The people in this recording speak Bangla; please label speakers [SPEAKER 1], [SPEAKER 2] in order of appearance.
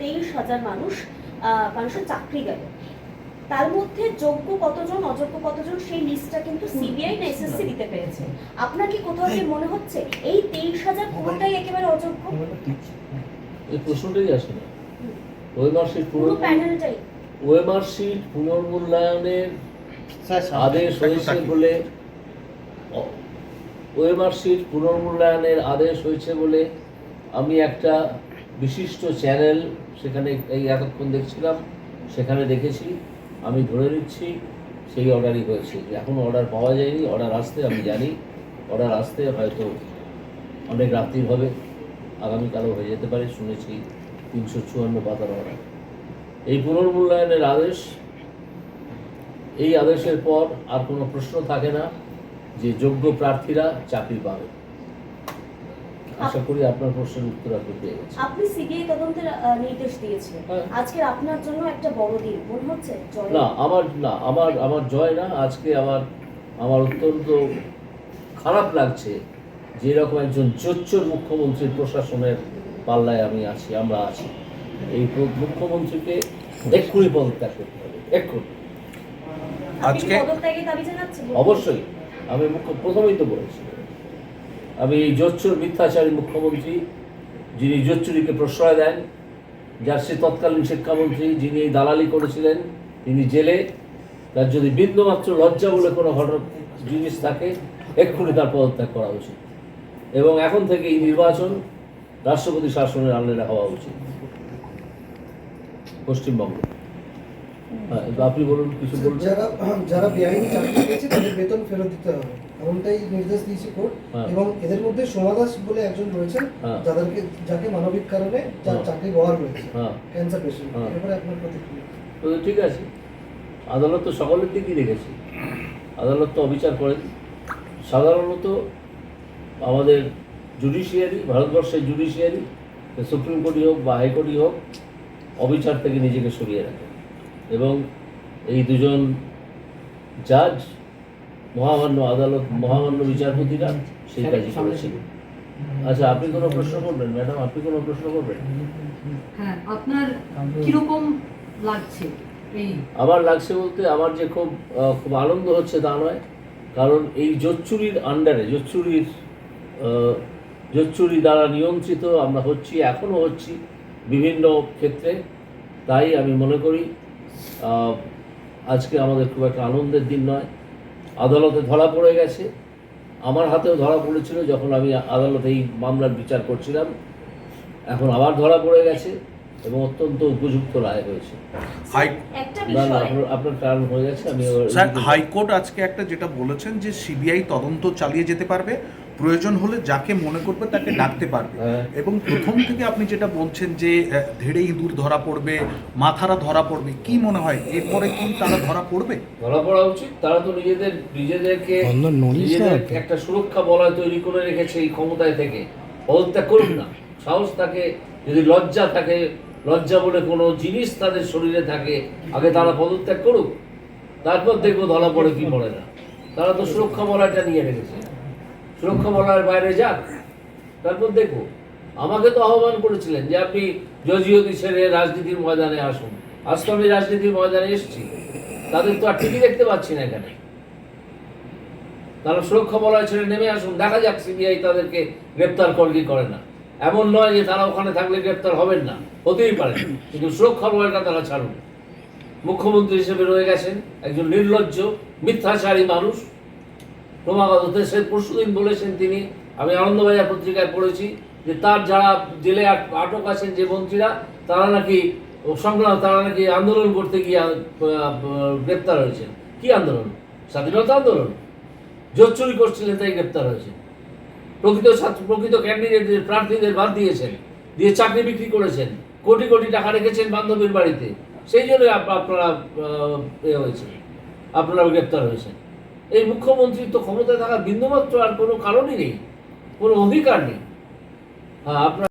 [SPEAKER 1] তেইশ হাজার মানুষ মানুষের চাকরি গেল। তার মধ্যে যোগ্য কতজন অযোগ্য কতজন সেই লিস্টটা কিন্তু সিবিআই না এসএসসি দিতে পেরেছে। আপনার কি কোথাও কি মনে হচ্ছে এই তেইশ হাজার পুরোটাই একেবারে অযোগ্য?
[SPEAKER 2] এই প্রশ্নটাই আসে না। ওয়েমার্কশিট
[SPEAKER 1] পুরো প্যানেলটাই।
[SPEAKER 2] ওয়েমার্কশিট পুনর্মূল্যায়নের আদেশ হয়েছে বলে অ- ওয়েমার্কশিট পুনর্মূল্যায়নের আদেশ হয়েছে বলে আমি একটা বিশিষ্ট চ্যানেল, সেখানে এই এতক্ষণ দেখছিলাম, সেখানে দেখেছি, আমি ধরে নিচ্ছি, সেই অর্ডারই হয়েছে। এখন অর্ডার পাওয়া যায়নি অর্ডার আসতে আমি জানি অর্ডার আসতে হয়তো অনেক রাত্রির হবে, আগামীকালও হয়ে যেতে পারে, শুনেছি তিনশো চুয়ান্ন পাতার অর্ডার এই পুনর্মূল্যায়নের আদেশ, এই আদেশের পর আর কোনো প্রশ্ন থাকে না যে যোগ্য প্রার্থীরা চাকরি পাবে। আশা করি আপনার প্রশ্নের উত্তর আপনি পেয়ে গেছেন।
[SPEAKER 1] আপনি সিবিআই তদন্তের নির্দেশ দিয়েছিলেন
[SPEAKER 2] হ্যাঁ।
[SPEAKER 1] আজকের আপনার জন্য একটা বড় দিন। মনে হচ্ছে জয়।
[SPEAKER 2] না আমার না আমার আমার জয় না আজকে আমার আমার অত্যন্ত খারাপ লাগছে যে এরকম একজন জোচ্চোর মুখ্যমন্ত্রীর প্রশাসনের পাল্লায় আমি আছি আমরা আছি। এই মুখ্যমন্ত্রীকে এক্ষুনি পদত্যাগ করতে হবে এক্ষুনি।
[SPEAKER 3] আজকে-
[SPEAKER 1] পদত্যাগের দাবি জানাচ্ছেন?
[SPEAKER 2] অবশ্যই। আমি মুখ্য প্রথমেই তো বলেছি। আমি জোচ্চুর মিথ্যাচারী মুখ্যমন্ত্রী, যিনি জোচ্চুরিকে প্রশ্রয় দেন, যার সে তৎকালীন শিক্ষামন্ত্রী যিনি এই দালালি করেছিলেন, তিনি জেলে, তার যদি বিন্দুমাত্র লজ্জা বলে কোনো ঘটনা জিনিস থাকে, এক্ষুনি তার পদত্যাগ করা উচিত। এবং এখন থেকে এই নির্বাচন রাষ্ট্রপতি শাসনের আন্ডারে হওয়া উচিত। পশ্চিমবঙ্গ। হ্যাঁ আপনি বলুন, কিছু বলবেন?
[SPEAKER 4] যারা যারা বেআইনি চাকরি পেয়েছে, তাদের বেতন ফেরত দিতে হবে। এমনটাই নির্দেশ দিয়েছে কোর্ট
[SPEAKER 2] হ্যাঁ।
[SPEAKER 4] এবং এদের মধ্যে সোমা দাস বলে একজন রয়েছেন
[SPEAKER 2] হ্যাঁ।
[SPEAKER 4] যাদেরকে যাকে মানবিক কারণে যার
[SPEAKER 2] হ্যাঁ।
[SPEAKER 4] চাকরি বহাল রয়েছে
[SPEAKER 2] হ্যাঁ
[SPEAKER 4] ক্যান্সার পেশেন্ট। এবারে আপনার প্রতিক্রিয়া
[SPEAKER 2] তো ঠিক আছে আদালত তো সকলের দিকই দেখেছে আদালত তো অবিচার করেন সাধারণত আমাদের জুডিশিয়ারি ভারতবর্ষের জুডিশিয়ারি সুপ্রিম কোর্টই হোক বা হাইকোর্টই হোক অবিচার থেকে নিজেকে সরিয়ে রাখে এবং এই দুজন জাজ মহামান্য আদালত মহামান্য বিচারপতিরা সেই কাজই করেছিল। আচ্ছা আপনি কোনো প্রশ্ন করবেন? ম্যাডাম আপনি কোনো প্রশ্ন করবেন?
[SPEAKER 5] হ্যাঁ আপনার কীরকম লাগছে
[SPEAKER 2] আমার লাগছে বলতে আমার যে খুব খুব আনন্দ হচ্ছে তা নয়। কারণ এই জোচ্চুরির আন্ডারে জোচ্চুরির জোচ্চুরি দ্বারা নিয়ন্ত্রিত আমরা হচ্ছি এখনও হচ্ছি বিভিন্ন ক্ষেত্রে। তাই আমি মনে করি আজকে আমাদের খুব একটা আনন্দের দিন নয়। আদালতে ধরা পড়ে গেছে। আমার হাতেও ধরা পড়েছিল যখন আমি আদালতে এই মামলার বিচার করছিলাম। এখন আবার ধরা পড়ে গেছে এবং অত্যন্ত উপযুক্ত রায় হয়েছে।
[SPEAKER 3] হাই
[SPEAKER 2] না না আপনার আপনার কারণ হয়ে গেছে আমি
[SPEAKER 3] হাইকোর্ট আজকে একটা যেটা বলেছেন যে সিবিআই তদন্ত চালিয়ে যেতে পারবে। প্রয়োজন হলে যাকে মনে করবে তাকে ডাকতে পারবে।
[SPEAKER 2] হ্যাঁ।
[SPEAKER 3] এবং প্রথম থেকে আপনি যেটা বলছেন যে ধেড়ে ইঁদুর ধরা পড়বে মাথারা ধরা পড়বে কি মনে হয়? এরপরে কি তারা ধরা পড়বে?
[SPEAKER 2] ধরা পড়া উচিত। তারা তো নিজেদের নিজেদেরকে নিজেদের একটা সুরক্ষা বলয় তৈরি করে রেখেছে এই ক্ষমতায় থেকে। পদত্যাগ করুন না। সাহস থাকে যদি লজ্জা থাকে লজ্জা বলে কোনো জিনিস তাদের শরীরে থাকে আগে তারা পদত্যাগ করুক। তারপর দেখব ধরা পড়ে কি পড়ে না। তারা তো সুরক্ষা বলয়টা নিয়ে রেখেছে। সুরক্ষা বলয়ের বাইরে যাক। তারপর দেখব। আমাকে তো আহ্বান করেছিলেন যে আপনি জজিওতি ছেড়ে রাজনীতির ময়দানে আসুন। আজ তো আমি রাজনীতির ময়দানে এসেছি। তাদের তো আর টিভি দেখতে পাচ্ছি না এখানে। তারা সুরক্ষা বলয় ছেড়ে নেমে আসুন। দেখা যাক সিবিআই তাদেরকে গ্রেপ্তার করে কি করে না। এমন নয় যে তারা ওখানে থাকলে গ্রেপ্তার হবেন না। হতেই পারে। কিন্তু সুরক্ষা বলয়টা তারা ছাড়ুন মুখ্যমন্ত্রী হিসেবে রয়ে গেছেন একজন নির্লজ্জ, মিথ্যাচারী মানুষ। ক্রমাগত দেশের পরশুদিন বলেছেন তিনি, আমি আনন্দবাজার পত্রিকায় পড়েছি যে তার যারা জেলে আট- আটক আছেন যে মন্ত্রীরা তারা নাকি সংগ্রাম তারা নাকি আন্দোলন করতে গিয়ে গ্রেপ্তার হয়েছেন। কি আন্দোলন? স্বাধীনতা আন্দোলন? জোর চুরি করছিলেন, তাই গ্রেপ্তার হয়েছে প্রকৃত ছাত্র প্রকৃত ক্যান্ডিডেটদের, প্রার্থীদের বাদ দিয়েছেন, দিয়ে চাকরি বিক্রি করেছেন, কোটি কোটি টাকা রেখেছেন বান্ধবীর বাড়িতে। সেই জন্য আপ- আপনারা হয়েছে আপনারা গ্রেপ্তার হয়েছেন। এই মুখ্যমন্ত্রী তো ক্ষমতায় থাকার বিন্দুমাত্র আর কোনো কারণই নেই, কোনো অধিকার নেই। হ্যাঁ আপনার